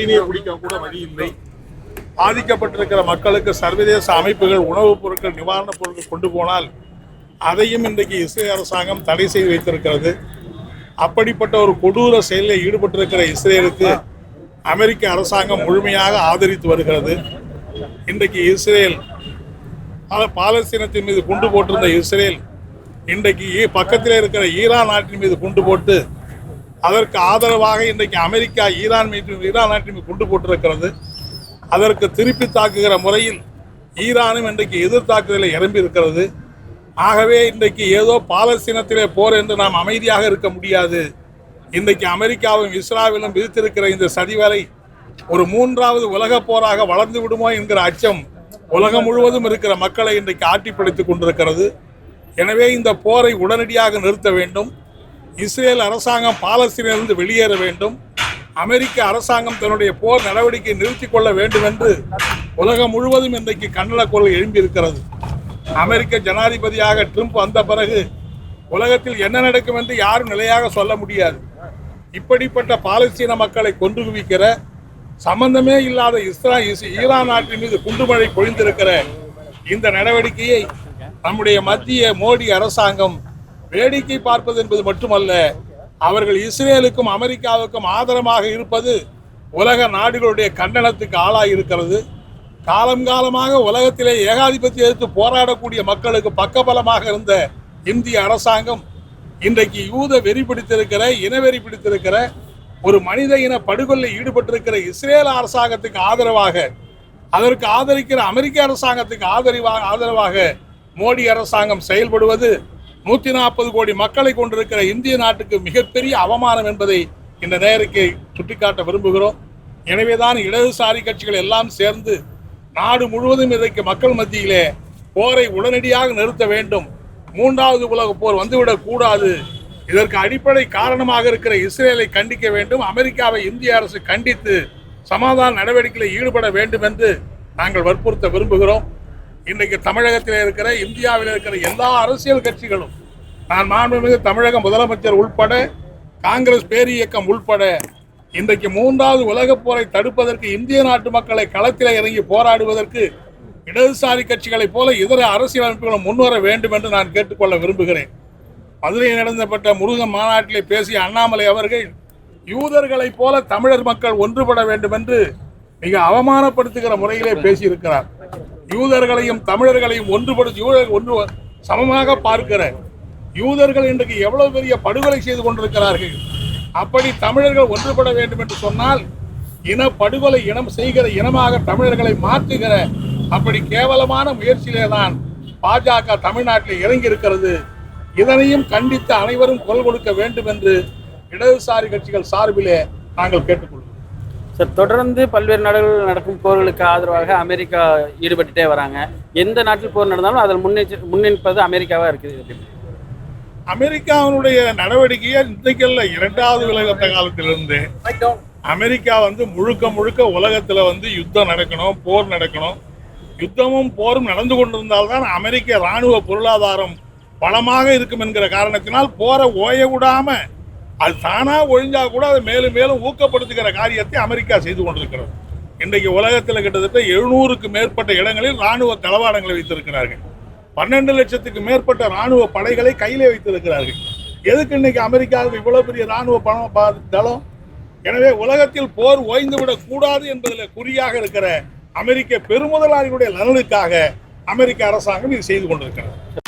குடிநீர் குடிக்க கூட வழி இல்லை. பாதிக்கப்பட்டிருக்கிற மக்களுக்கு சர்வதேச அமைப்புகள் உணவுப் பொருட்கள் நிவாரணப் பொருட்கள் கொண்டு போனால் அதையும் இன்றைக்கு இஸ்ரேல் அரசாங்கம் தடை செய்து வைத்திருக்கிறது. அப்படிப்பட்ட ஒரு கொடூர செயலில் ஈடுபட்டிருக்கிற இஸ்ரேலுக்கு அமெரிக்க அரசாங்கம் முழுமையாக ஆதரித்து வருகிறது. இன்றைக்கு இஸ்ரேல் பாலஸ்தீனத்தின் மீது குண்டு போட்டிருந்த இஸ்ரேல் இன்றைக்கு பக்கத்தில் இருக்கிற ஈரான் நாட்டின் மீது குண்டு போட்டு அதற்கு ஆதரவாக இன்றைக்கு அமெரிக்கா ஈரான் மீது ஈரான் நாட்டின் மீது குண்டு போட்டிருக்கிறது. அதற்கு திருப்பி தாக்குகிற முறையில் ஈரானும் இன்றைக்கு எதிர்த்தாக்குதலில் இறம்பி இருக்கிறது. ஆகவே இன்றைக்கு ஏதோ பாலஸ்தீனத்திலே போர் என்று நாம் அமைதியாக இருக்க முடியாது. இன்றைக்கு அமெரிக்காவும் இஸ்ராவிலும் விதித்திருக்கிற இந்த சதிவரை ஒரு மூன்றாவது உலகப் போராக வளர்ந்து விடுமோ என்கிற அச்சம் உலகம் முழுவதும் இருக்கிற மக்களை இன்றைக்கு ஆட்டி கொண்டிருக்கிறது. எனவே இந்த போரை உடனடியாக நிறுத்த வேண்டும். இஸ்ரேல் அரசாங்கம் பாலஸ்தீனிலிருந்து வெளியேற வேண்டும். அமெரிக்க அரசாங்கம் தன்னுடைய போர் நடவடிக்கை நிறுத்திக் கொள்ள வேண்டும் என்று உலகம் முழுவதும் இன்றைக்கு கண்டன குரல் எழும்பியிருக்கிறது. அமெரிக்க ஜனாதிபதியாக ட்ரம்ப் வந்த பிறகு உலகத்தில் என்ன நடக்கும் என்று யாரும் நிலையாக சொல்ல முடியாது. இப்படிப்பட்ட பாலஸ்தீன மக்களை கொண்டு குவிக்கிற சம்பந்தமே இல்லாத இஸ்ரா இஸ்- ஈரான் நாட்டின் மீது குண்டுமழை பொழிந்திருக்கிற இந்த நடவடிக்கையை நம்முடைய மத்திய மோடி அரசாங்கம் வேடிக்கை பார்ப்பது என்பது மட்டுமல்ல அவர்கள் இஸ்ரேலுக்கும் அமெரிக்காவுக்கும் ஆதரமாக இருப்பது உலக நாடுகளுடைய கண்டனத்துக்கு ஆளாகி இருக்கிறது காலம் காலமாக உலகத்திலே ஏகாதிபத்திய எதிர்த்து போராடக்கூடிய மக்களுக்கு பக்கபலமாக இருந்த இந்திய அரசாங்கம் இன்றைக்கு யூத வெறி பிடித்திருக்கிற இனவெறி பிடித்திருக்கிற ஒரு மனித இன படுகொலை ஈடுபட்டிருக்கிற இஸ்ரேல் அரசாங்கத்துக்கு ஆதரவாக அதற்கு ஆதரிக்கிற அமெரிக்க அரசாங்கத்துக்கு ஆதரவாக ஆதரவாக மோடி அரசாங்கம் செயல்படுவது நூத்தி நாற்பது கோடி மக்களை கொண்டிருக்கிற இந்திய நாட்டுக்கு மிகப்பெரிய அவமானம் என்பதை இந்த நேருக்கு சுட்டிக்காட்ட விரும்புகிறோம். எனவேதான் இடதுசாரி கட்சிகள் எல்லாம் சேர்ந்து நாடு முழுவதும் இன்றைக்கு மக்கள் மத்தியிலே போரை உடனடியாக நிறுத்த வேண்டும். மூன்றாவது உலக போர் வந்துவிடக் கூடாது. இதற்கு அடிப்படை காரணமாக இருக்கிற இஸ்ரேலை கண்டிக்க வேண்டும். அமெரிக்காவை இந்திய அரசு கண்டித்து சமாதான நடவடிக்கையில் ஈடுபட வேண்டும் என்று நாங்கள் வற்புறுத்த விரும்புகிறோம். இன்றைக்கு தமிழகத்தில் இருக்கிற இந்தியாவில் இருக்கிற எல்லா அரசியல் கட்சிகளும் நான் மாண்புமிகு தமிழக முதலமைச்சர் உள்பட காங்கிரஸ் பேரியக்கம் உள்பட இன்றைக்கு மூன்றாவது உலகப் போரை தடுப்பதற்கு இந்திய நாட்டு மக்களை களத்தில் இறங்கி போராடுவதற்கு இடதுசாரி கட்சிகளைப் போல இதர அரசியல் அமைப்புகளும் முன்வர வேண்டும் என்று நான் கேட்டுக்கொள்ள விரும்புகிறேன். மதுரையில் நடந்தப்பட்ட முருகன் மாநாட்டிலே பேசிய அண்ணாமலை அவர்கள் யூதர்களைப் போல தமிழர் மக்கள் ஒன்றுபட வேண்டும் என்று மிக அவமானப்படுத்துகிற முறையிலே பேசியிருக்கிறார். யூதர்களையும் தமிழர்களையும் ஒன்றுபடுத்தி யூதர்கள் ஒன்று சமமாக பார்க்கிற யூதர்கள் இன்றைக்கு எவ்வளவு பெரிய படுகொலை செய்து கொண்டிருக்கிறார்கள்? அப்படி தமிழர்கள் ஒன்றுபட வேண்டும் என்று சொன்னால் இன படுகொலை இனம் செய்கிற இனமாக தமிழர்களை மாற்றுகிற அப்படி கேவலமான முயற்சியிலே தான் பாஜக தமிழ்நாட்டில் இறங்கி இருக்கிறது இதனையும் கண்டித்து அனைவரும் குரல் கொடுக்க வேண்டும் என்று இடதுசாரி கட்சிகள் சார்பிலே நாங்கள் கேட்டுக்கொள்கிறோம். சார் தொடர்ந்து பல்வேறு நாடுகளில் நடக்கும் போர்களுக்கு ஆதரவாக அமெரிக்கா ஈடுபட்டுட்டே வராங்க. எந்த நாட்டில் போர் நடந்தாலும் அதில் முன்னெச்ச முன்னெடுப்பது அமெரிக்காவாக இருக்குது? அமெரிக்காவினுடைய நடவடிக்கையை இன்றைக்கல்ல இரண்டாவது உலகத்த காலத்திலிருந்து அமெரிக்கா வந்து முழுக்க முழுக்க உலகத்துல வந்து யுத்தம் நடக்கணும் போர் நடக்கணும். யுத்தமும் போரும் நடந்து கொண்டிருந்தால்தான் அமெரிக்க ராணுவ பொருளாதாரம் பலமாக இருக்கும் என்கிற காரணத்தினால் போரை ஓய விடாம அது தானா ஒழிஞ்சா கூட அதை மேலும் மேலும் ஊக்கப்படுத்துகிற காரியத்தை அமெரிக்கா செய்து கொண்டிருக்கிறது. இன்றைக்கு உலகத்தில் கிட்டத்தட்ட எழுநூறுக்கு மேற்பட்ட இடங்களில் ராணுவ தளவாடங்களை வைத்திருக்கிறார்கள். பன்னெண்டு லட்சத்துக்கு மேற்பட்ட ராணுவ படைகளை கையிலே வைத்திருக்கிறார்கள். எதுக்கு இன்னைக்கு அமெரிக்காவுக்கு இவ்வளவு பெரிய ராணுவ பணம் தளம்? எனவே உலகத்தில் போர் ஓய்ந்துவிடக் கூடாது என்பதில் குறியாக இருக்கிற அமெரிக்க பெருமுதலாளிகளுடைய நலனுக்காக அமெரிக்க அரசாங்கம் இது செய்து கொண்டிருக்கிறது.